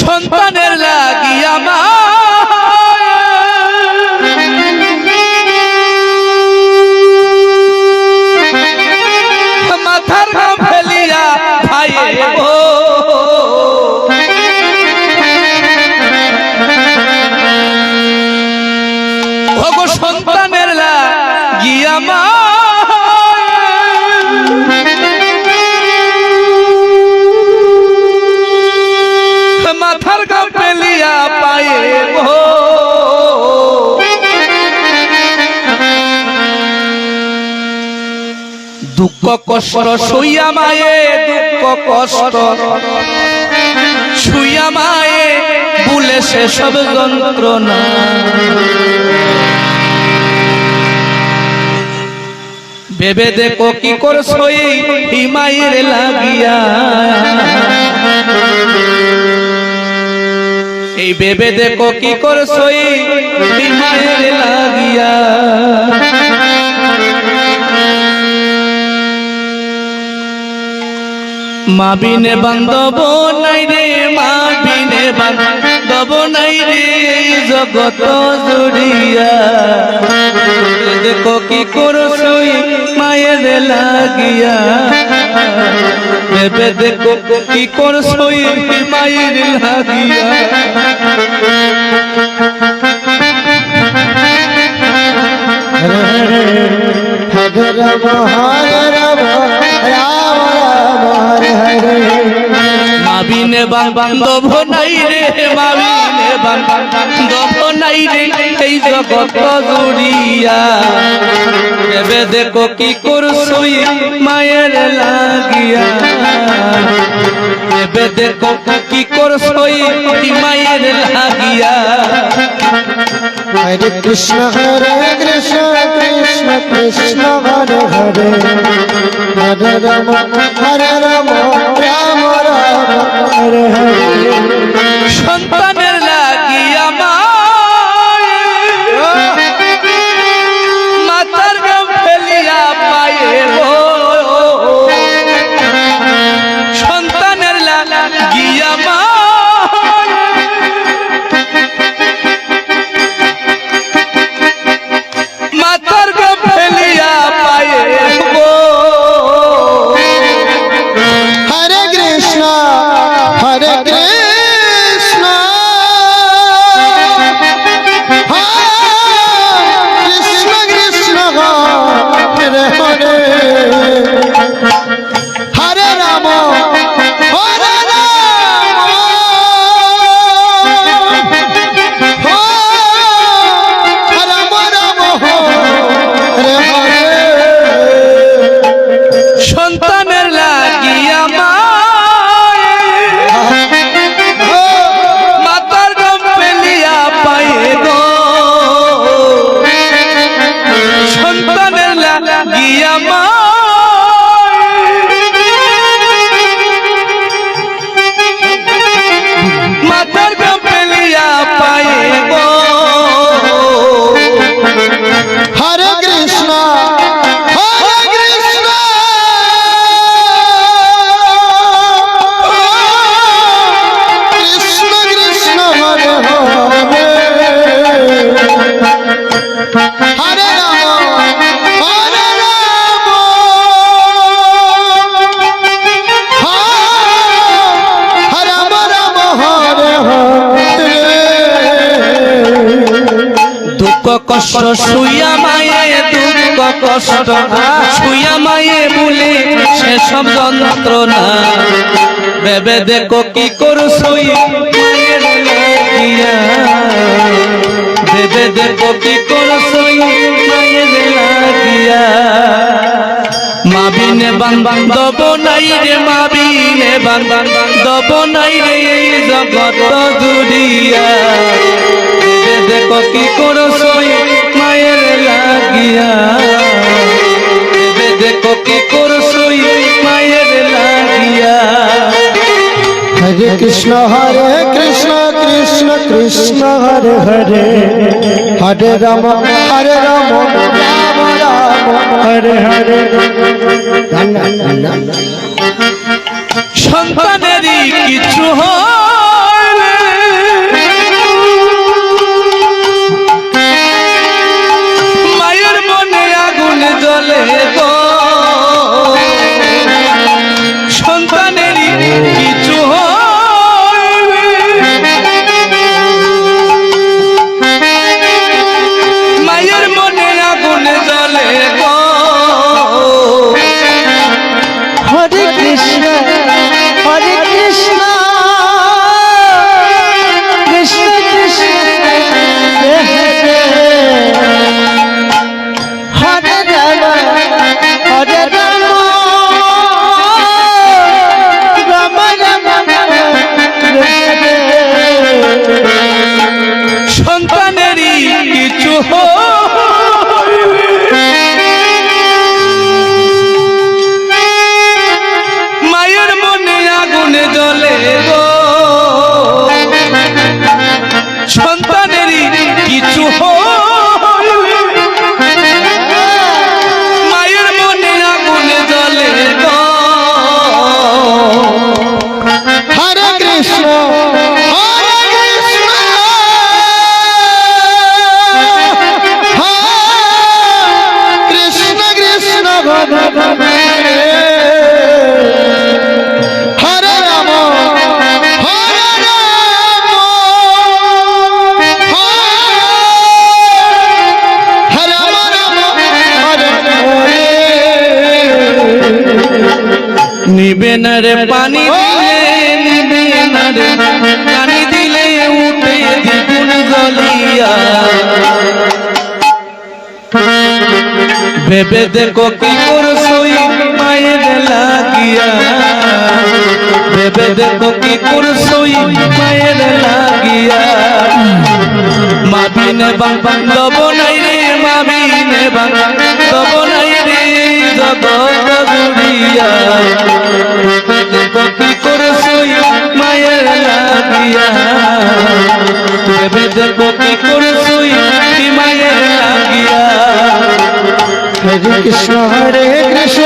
সন্তানের লাগিয়া মা মাথার ফেলিয়া পায়ে দুঃখ কষ্ট শুইয়া মায়ে, দুঃখ কষ্ট শুইয়া মায়ে বলে সেসব যন্ত্রণা। ভেবে দেখো কি করছ এই মায়ের লাগিয়া। এই বেবে দেখো কি করছই? মায়ের লাগিয়া। মাবিনে বান্ধব নাই রে, মাবিনে বান্ধব নাই রে। জগত জুড়িয়া। দেখো কি করছই মায়ের লাগিয়া। ভেবে দেখো কি করছই মায়ের লাগিয়া। রাম হরে রাম রাম রাম হরে মাবিনে বান্ধব নাই রে, মাবিনে রে জগত জুড়িয়া ভেবে দেখো কি করছই মায়ের লাগিয়া। ভেবে দেখো কি করছই মায়ের লাগিয়া। হরে কৃষ্ণ হরে কৃষ্ণ কৃষ্ণ কৃষ্ণ, হরে হরে। হরে রাম হরে রাম রাম রাম, হরে হরে। সন্তানের লাগি আমার মাতার দম পেলিয়া পায়ে সন্তানের লাগি মা কষ্ট শুইয়া মায়ে দুঃখ কষ্ট। শুইয়া মায়ে বলে সেসব যন্ত্রণা। ভেবে দেখো কি মায়ের লাগিয়া ভেবে দেখো কি করছই মায়ের লাগিয়া মাবিনে বান বান্ধব নাই রে, মাবিনে বান বান্ধব নাই রে জগত জুড়িয়া দেখো কি করছই মায়ের লাগিয়া। ভেবে দেখো কি করছই মায়ের লাগিয়া। হরে কৃষ্ণ হরে কৃষ্ণ কৃষ্ণ কৃষ্ণ, হরে হরে। হরে রাম হরে রাম রাম রাম, হরে হরে। না রে পানি দিলে নিবে না রে পানি দিলে উঠে দ্বিগুণ জ্বলিয়া ভেবে দেখো কি করছই মায়ের লাগিয়া। ভেবে দেখো কি করছই মায়ের লাগিয়া। মাবিনে বাবা দব নাই রে মাবিনে বাবা দব নাই রে জগত জুড়িয়া কি করছই মায়ের লাগিয়া ভেবে দেখো কি করছই মায়ের লাগিয়া হরে কৃষ্ণ হরে কৃষ্ণ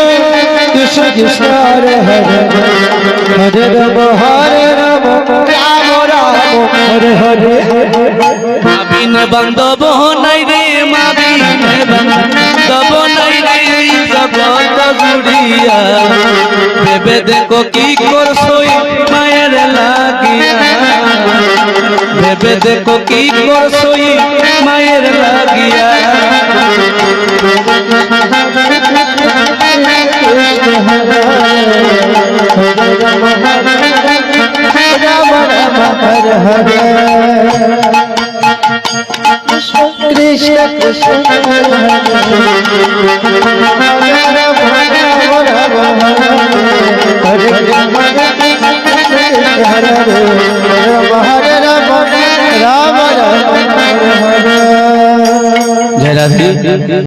কৃষ্ণ কৃষ্ণ হরে হরে হরে রাম হরে রাম রাম রাম হরে হরে মাবিন বান্ধব নাই রে জগত জুড়িয়া। ভেবে দেখো কি করছই মায়ের লাগিয়া। ভেবে দেখো কি করছই মায়ের লাগিয়া। কৃষ্ণ হরে রাম